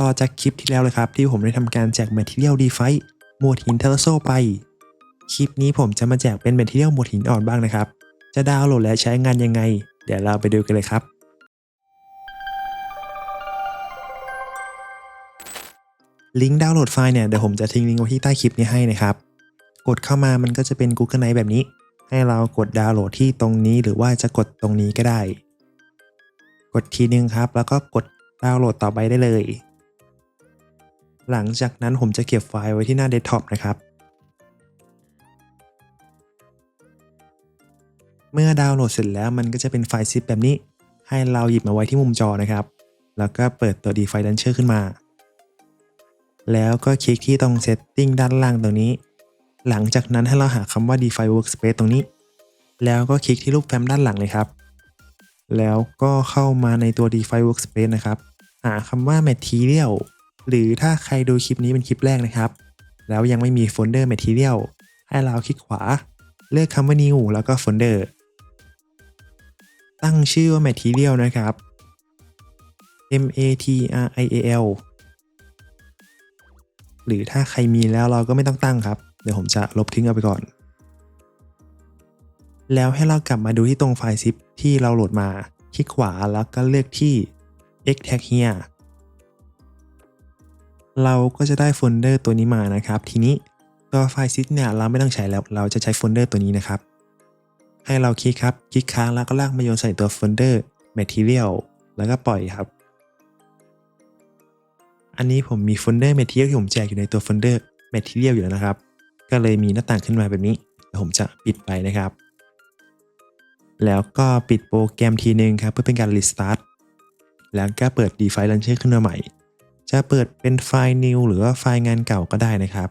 ต่อจากคลิปที่แล้วเลยครับ ที่ผมได้ทำการแจก Material d e f i หมวดหินเทเลโซไป คลิปนี้ผมจะมาแจกเป็น Material หมวดหินอ่อนบ้างนะครับ จะดาวน์โหลดและใช้งานยังไง เดี๋ยวเราไปดูกันเลยครับ ลิงก์ดาวน์โหลดไฟล์เนี่ยเดี๋ยวผมจะทิ้งลิงก์ไว้ที่ใต้คลิปนี้ให้นะครับ กดเข้ามามันก็จะเป็น Google Drive แบบนี้ ให้เรากดดาวน์โหลดที่ตรงนี้หรือว่าจะกดตรงนี้ก็ได้ กดทีนึงครับ แล้วก็กดดาวน์โหลดต่อไปได้เลย หลังจากนั้นผมจะเก็บไฟล์ไว้ที่หน้าเดสก์ท็อปนะครับ เมื่อดาวน์โหลดเสร็จแล้วมันก็จะเป็นไฟล์ซิปแบบนี้ ให้เราหยิบมาไว้ที่มุมจอนะครับ แล้วก็เปิดตัว DeFi Launcher ขึ้นมา แล้วก็คลิกที่ตรง Setting ด้านล่างตรงนี้ หลังจากนั้นให้เราหาคำว่า DeFi Workspace ตรงนี้ แล้วก็คลิกที่รูปแฟ้มด้านหลังเลยครับ แล้วก็เข้ามาในตัว DeFi Workspace นะครับ หาคำว่า Material หรือถ้าใครดูคลิปนี้เป็นคลิปแรกนะครับ แล้วยังไม่มีโฟลเดอร์ Material ให้เราคลิกขวา เลือกคำว่า New แล้วก็โฟลเดอร์ตั้งชื่อว่า Material นะครับ M A T R I A L หรือถ้าใครมีแล้วเราก็ไม่ต้องตั้งครับ เดี๋ยวผมจะลบทิ้งเอาไปก่อน แล้วให้เรากลับมาดูที่ตรงไฟล์ซิปที่เราโหลดมา คลิกขวาแล้วก็เลือกที่ extract here เราก็จะได้โฟลเดอร์ตัวนี้มานะครับ ทีนี้ตัวไฟล์ซิปเนี่ยเราไม่ต้องใช้แล้ว เราจะใช้โฟลเดอร์ตัวนี้นะครับ ให้เราคลิกครับ คลิกค้างแล้วก็ลากมาโยนใส่ตัวโฟลเดอร์ material แล้วก็ปล่อยครับ อันนี้ผมมีโฟลเดอร์ material ที่ผมแจกอยู่ในตัวโฟลเดอร์ material อยู่แล้วนะครับ ก็เลยมีหน้าต่างขึ้นมาแบบนี้เดี๋ยวผมจะปิดไปนะครับ แล้วก็ปิดโปรแกรมทีนึงครับเพื่อเป็นการ restart แล้วก็เปิด DeFi Launcher ขึ้นมาใหม่ จะเปิดเป็นไฟล์ new หรือว่าไฟล์งานเก่าก็ได้นะครับ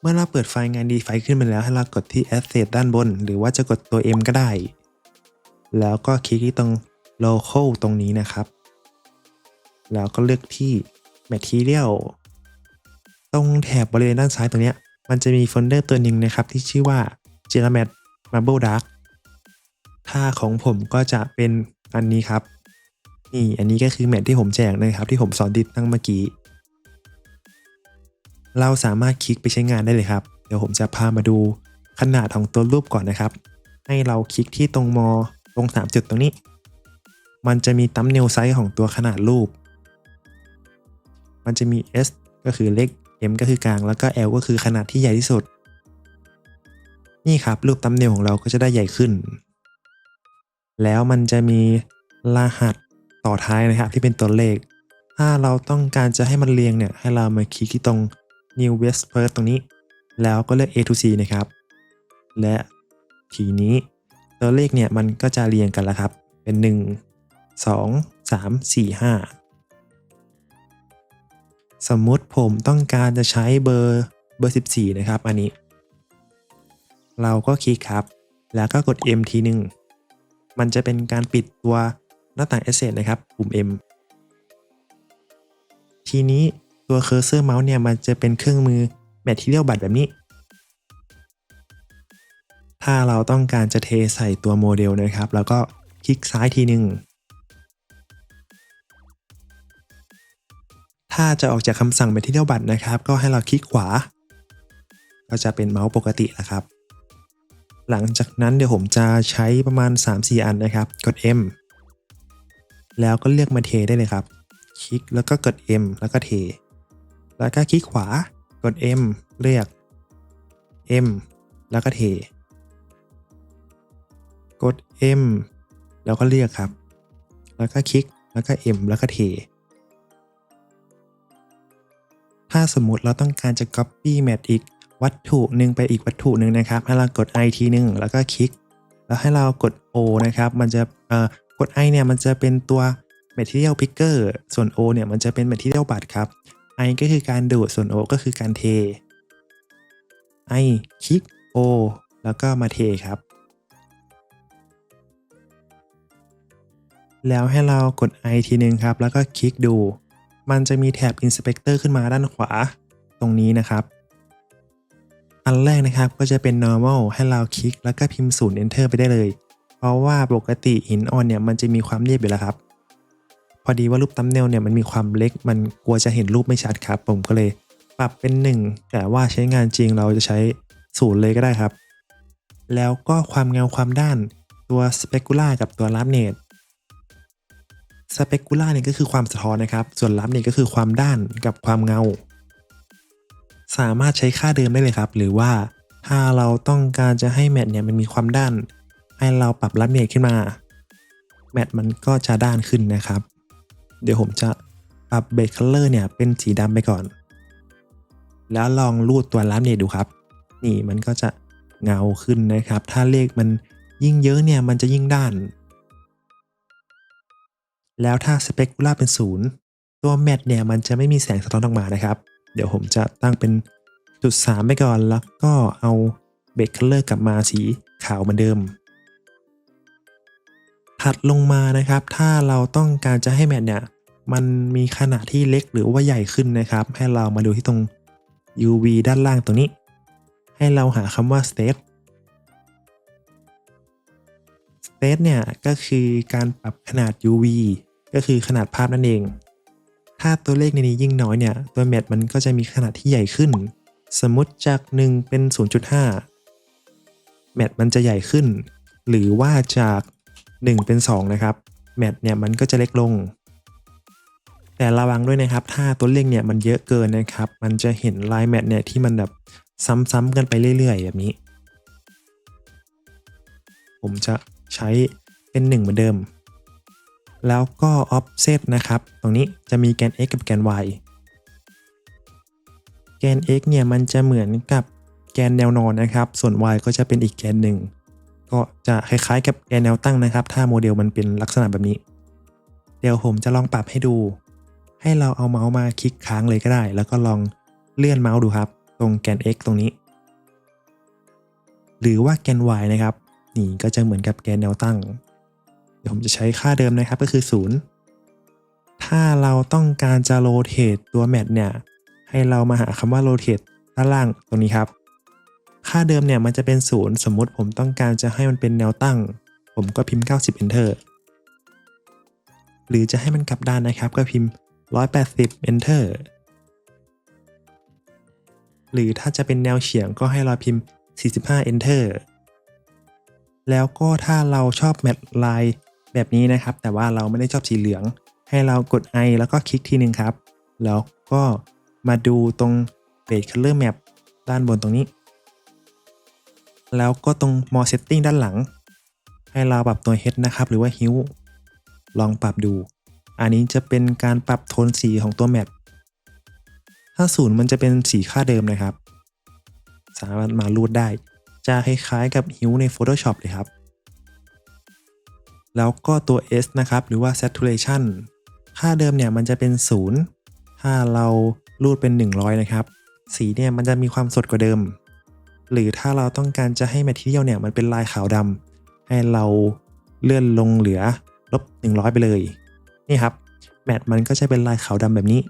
เมื่อเราเปิดไฟล์งาน DeFi ขึ้นมาแล้วให้เรากดที่ Asset ด้านบน หรือว่าจะกดตัว M ก็ได้ แล้วก็คลิกที่ตรง Local ตรงนี้นะครับ แล้วก็เลือกที่ Material ตรงแถบบริเวณด้านซ้ายตรงนี้ มันจะมีโฟลเดอร์ตัวหนึ่งนะครับที่ชื่อว่า j e r a m a t Marble Dark ถ้าของผมก็จะเป็นอันนี้ครับ นี่อันนี้ก็คือแมทที่ผมแจกนะครับ ที่ผมสอนติดตั้งเมื่อกี้ เราสามารถคลิกไปใช้งานได้เลยครับ เดี๋ยวผมจะพามาดูขนาดของตัวรูปก่อนนะครับ ให้เราคลิกที่ตรงมอตรง 3 จุดตรงนี้ มันจะมีตั้มเนลไซส์ของตัวขนาดรูป มันจะมี S ก็คือเล็ก M ก็คือกลาง แล้วก็ L ก็คือขนาดที่ใหญ่ที่สุด นี่ครับรูปตัมเนลของเราก็จะได้ใหญ่ขึ้น แล้วมันจะมีรหัสต่อท้ายนะครับที่เป็นตัวเลข ถ้าเราต้องการจะให้มันเรียงเนี่ยให้เรามาคลิกที่ตรง New West First ตรงนี้ แล้วก็เลือก A to C นะครับ และทีนี้ตัวเลขเนี่ยมันก็จะเรียงกันแล้วครับ เป็น 1 2 3 4 5 สมมุติผมต้องการจะใช้เบอร์เบอร์ 14 นะครับ อันนี้ เราก็คลิกครับ แล้วก็กด M ทีหนึ่งมันจะเป็นการปิดตัวหน้าต่าง Asset นะครับปุ่ม M ทีนี้ตัวเคอร์เซอร์เมาส์เนี่ยมันจะเป็นเครื่องมือ Material บัตแบบนี้ ถ้าเราต้องการจะเทใส่ตัวโมเดลนะครับ แล้วก็คลิกซ้ายทีหนึ่งถ้าจะออกจากคำสั่ง Material บัตนะครับ ก็ให้เราคลิกขวา ก็จะเป็นเมาส์ปกติแล้วครับ หลังจากนั้นเดี๋ยวผมจะใช้ประมาณ 3-4 อันนะครับ กด M แล้วก็เลือกมาเทได้เลยครับ คลิกแล้วก็กด M แล้วก็เท แล้วก็คลิกขวากด M เลือก M แล้วก็เท กด M แล้วก็เลือกครับ แล้วก็คลิกแล้วก็ M แล้วก็เท ถ้าสมมุติเราต้องการจะ copy match อีก วัตถุหนึ่งไปอีกวัตถุหนึ่งนะครับ ให้เรากด I ทีหนึ่งแล้วก็คลิก แล้วให้เรากด O นะครับ มันจะเอ่อกด I เนี่ยมันจะเป็นตัว material picker ส่วน O เนี่ยมันจะเป็น material บัตครับ I ก็คือการดูดส่วน O ก็คือการเท I คลิก O แล้วก็มาเทครับ แล้วให้เรากด I ทีหนึ่งครับ แล้วก็คลิกดู มันจะมีแถบ Inspector ขึ้นมาด้านขวาตรงนี้นะครับ อันแรกนะครับก็จะเป็น normal ให้เราคลิกแล้วก็พิมพ์ศูนย์ enter ไปได้เลย เพราะว่าปกติหินอ่อนเนี่ยมันจะมีความเรียบอยู่แล้วครับ พอดีว่ารูปตัมเนลเนี่ยมันมีความเล็กมันกลัวจะเห็นรูปไม่ชัดครับ ผมก็เลยปรับเป็น 1 แต่ว่าใช้งานจริงเราจะใช้ศูนย์เลยก็ได้ครับ แล้วก็ความเงาความด้านตัวสเปกุล่ากับตัวลับเนตสเปกุล่าเนี่ยก็คือความสะท้อนนะครับ ส่วนลับเนตก็คือความด้านกับความเงา สามารถใช้ค่าเดิมได้เลยครับ หรือว่าถ้าเราต้องการจะให้แมทเนี่ยมันมีความด้าน ให้เราปรับลับเนตขึ้นมา แมทมันก็จะด้านขึ้นนะครับ เดี๋ยวผมจะปรับเบรคคัลเลอร์เนี่ยเป็นสีดำไปก่อน แล้วลองรูดตัวลับเนตดูครับ นี่มันก็จะเงาขึ้นนะครับ ถ้าเลขมันยิ่งเยอะเนี่ยมันจะยิ่งด้าน แล้วถ้าสเปกุล่าเป็นศูนย์ตัวแมทเนี่ยมันจะไม่มีแสงสะท้อนออกมานะครับ เดี๋ยวผมจะตั้งเป็นจุด 3 ไปก่อน แล้วก็เอาเบรคคัลเลอร์กลับมาสีขาวเหมือนเดิม ถัดลงมานะครับ ถ้าเราต้องการจะให้แมทเนี่ย มันมีขนาดที่เล็กหรือว่าใหญ่ขึ้นนะครับ ให้เรามาดูที่ตรง UV ด้านล่างตรงนี้ ให้เราหาคำว่า state state เนี่ย ก็คือการปรับขนาด UV ก็คือขนาดภาพนั่นเอง ถ้าตัวเลขในนี้ยิ่งน้อยเนี่ย ตัวแมทมันก็จะมีขนาดที่ใหญ่ขึ้น สมมติจาก 1 เป็น 0.5 แมทมันจะใหญ่ขึ้น หรือว่าจาก 1 เป็น 2 นะครับ แมทเนี่ยมันก็จะเล็กลง แต่ระวังด้วยนะครับ ถ้าตัวเลขเนี่ยมันเยอะเกินนะครับ มันจะเห็นลายแมทเนี่ยที่มันแบบซ้ำๆกันไปเรื่อย ๆ แบบนี้ ผมจะใช้เป็น 1 เหมือนเดิม แล้วก็ offset นะครับ ตรงนี้จะมีแกน x กับแกน y แกน x เนี่ยมันจะเหมือนกับแกนแนวนอนนะครับ ส่วน y ก็จะเป็นอีกแกนหนึ่ง ก็จะคล้ายๆกับแกนแนวตั้งนะครับ ถ้าโมเดลมันเป็นลักษณะแบบนี้ เดี๋ยวผมจะลองปรับให้ดู ให้เราเอาเมาส์มาคลิกค้างเลยก็ได้ แล้วก็ลองเลื่อนเมาส์ดูครับ ตรงแกน x ตรงนี้ หรือว่าแกน y นะครับ นี่ก็จะเหมือนกับแกนแนวตั้ง ดี๋ยวผมจะใช้ค่าเดิมนะครับก็คือ 0 ถ้าเราต้องการจะโรเตทตัวแมทเนี่ยให้เรามาหาคำว่า rotate ด้านล่างตรงนี้ครับ ค่าเดิมเนี่ยมันจะเป็น 0 สมมุติผมต้องการจะให้มันเป็นแนวตั้ง ผมก็พิมพ์ 90 enter หรือจะให้มันกลับด้านนะครับก็พิมพ์ 180 enter หรือถ้าจะเป็นแนวเฉียงก็ให้เราพิมพ์ 45 enter แล้วก็ถ้าเราชอบแมทไลาย แบบนี้นะครับ แต่ว่าเราไม่ได้ชอบสีเหลือง ให้เรากด i แล้วก็คลิกทีหนึ่งครับ แล้วก็มาดูตรง Base Color Map ด้านบนตรงนี้ แล้วก็ตรง More Setting ด้านหลัง ให้เราปรับตัว Head นะครับ หรือว่า Hue ลองปรับดู อันนี้จะเป็นการปรับโทนสีของตัวแมปถ้าศูนย์มันจะเป็นสีค่าเดิมนะครับ สามารถมารูดได้ จะคล้ายๆกับ Hue ใน Photoshop เลยครับ แล้วก็ตัว S นะครับ หรือว่า saturation ค่าเดิมเนี่ยมันจะเป็น 0 ถ้าเรารูดเป็น 100 นะครับ สีเนี่ยมันจะมีความสดกว่าเดิม หรือถ้าเราต้องการจะให้แมทเทียลเนี่ยมันเป็นลายขาวดำให้เราเลื่อนลงเหลือลบ 100 ไปเลย นี่ครับ แมทมันก็จะเป็นลายขาวดำแบบนี้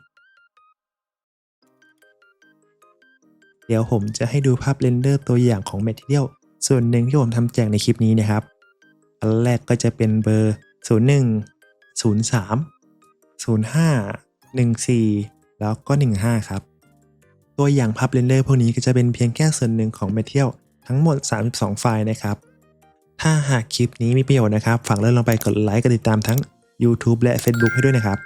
เดี๋ยวผมจะให้ดูภาพเรนเดอร์ตัวอย่างของแมทเทียลส่วนหนึ่งที่ผมทำแจกในคลิปนี้นะครับ อันแรกก็จะเป็นเบอร์ 01 03 05 14 แล้วก็ 15 ครับ ตัวอย่างภาพเรนเดอร์พวกนี้ก็จะเป็นเพียงแค่ส่วนหนึ่งของ Material ทั้งหมด 32 ไฟล์นะครับ ถ้าหากคลิปนี้มีประโยชน์นะครับฝากเลื่อนลงไปกดไลค์กดติดตามทั้ง YouTube และ Facebook ให้ด้วยนะครับ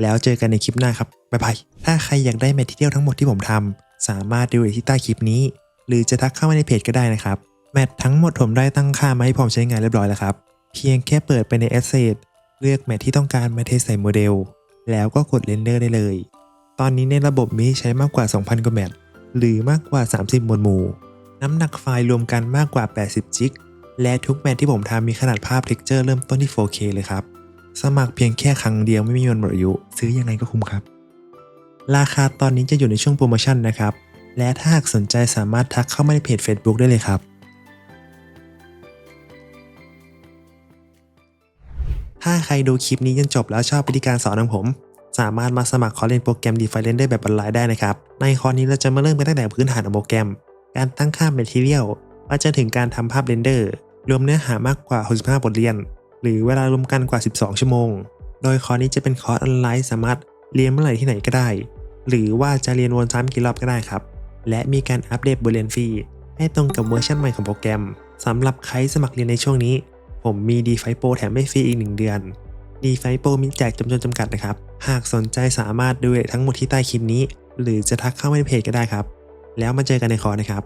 แล้วเจอกันในคลิปหน้าครับ บ๊ายบาย ถ้าใครอยากได้ Material ทั้งหมดที่ผมทำสามารถดูได้ที่ใต้คลิปนี้ หรือจะทักเข้ามาในเพจก็ได้นะครับ แมททั้งหมดผมได้ตั้งค่ามาให้พร้อมใช้งานเรียบร้อยแล้วครับ เพียงแค่เปิดไปใน Asset เลือกแมทที่ต้องการมาเทใส่โมเดล แล้วก็กดเรนเดอร์ได้เลย ตอนนี้ในระบบมีใช้มากกว่า 2,000 กว่าแมทหรือมากกว่า 30หมวดหมู่ น้ำหนักไฟล์รวมกันมากกว่า 80 จิก และทุกแมทที่ผมทำมีขนาดภาพเท็กเจอร์เริ่มต้นที่ 4K เลยครับ สมัครเพียงแค่ครั้งเดียวไม่มีวันหมดอายุ ซื้อยังไงก็คุ้มครับ ราคาตอนนี้จะอยู่ในช่วงโปรโมชั่นนะครับ และถ้าหากสนใจสามารถทักเข้ามาในเพจ Facebook ได้เลยครับ ถ้าใครดูคลิปนี้จนจบแล้วชอบวิธีการสอนของผม สามารถมาสมัครคอร์สเรียนโปรแกรม d e f i เ Render แบบออนไลน์ได้นะครับ ในคอร์สนี้เราจะมาเริ่มกันตั้งแต่พื้นฐานของโปรแกรม การตั้งค่า Material มาจนถึงการทำภาพเรนเดอร์ รวมเนื้อหามากกว่า 65 บทเรียน หรือเวลารวมกันกว่า 12 ชั่วโมง โดยคอร์สนี้จะเป็นคอร์สออนไลน์สามารถเรียนเมื่อไหร่ที่ไหนก็ได้ หรือว่าจะเรียนวนซ้ำกี่รอบก็ได้ครับ และมีการอัปเดตบทเรียนฟรีให้ตรงกับเวอร์ชันใหม่ของโปรแกรมสำหรับใครสมัครเรียนในช่วงนี้ ผมมี d f i Pro แถมให้ฟรีอีก 1 เดือน d f i Pro มีแจกจำนวนจำกัดนะครับ หากสนใจสามารถดูทั้งหมดที่ใต้คลิปนี้ หรือจะทักเข้ามาในเพจก็ได้ครับ แล้วมาเจอกันในคอร์สนะครับ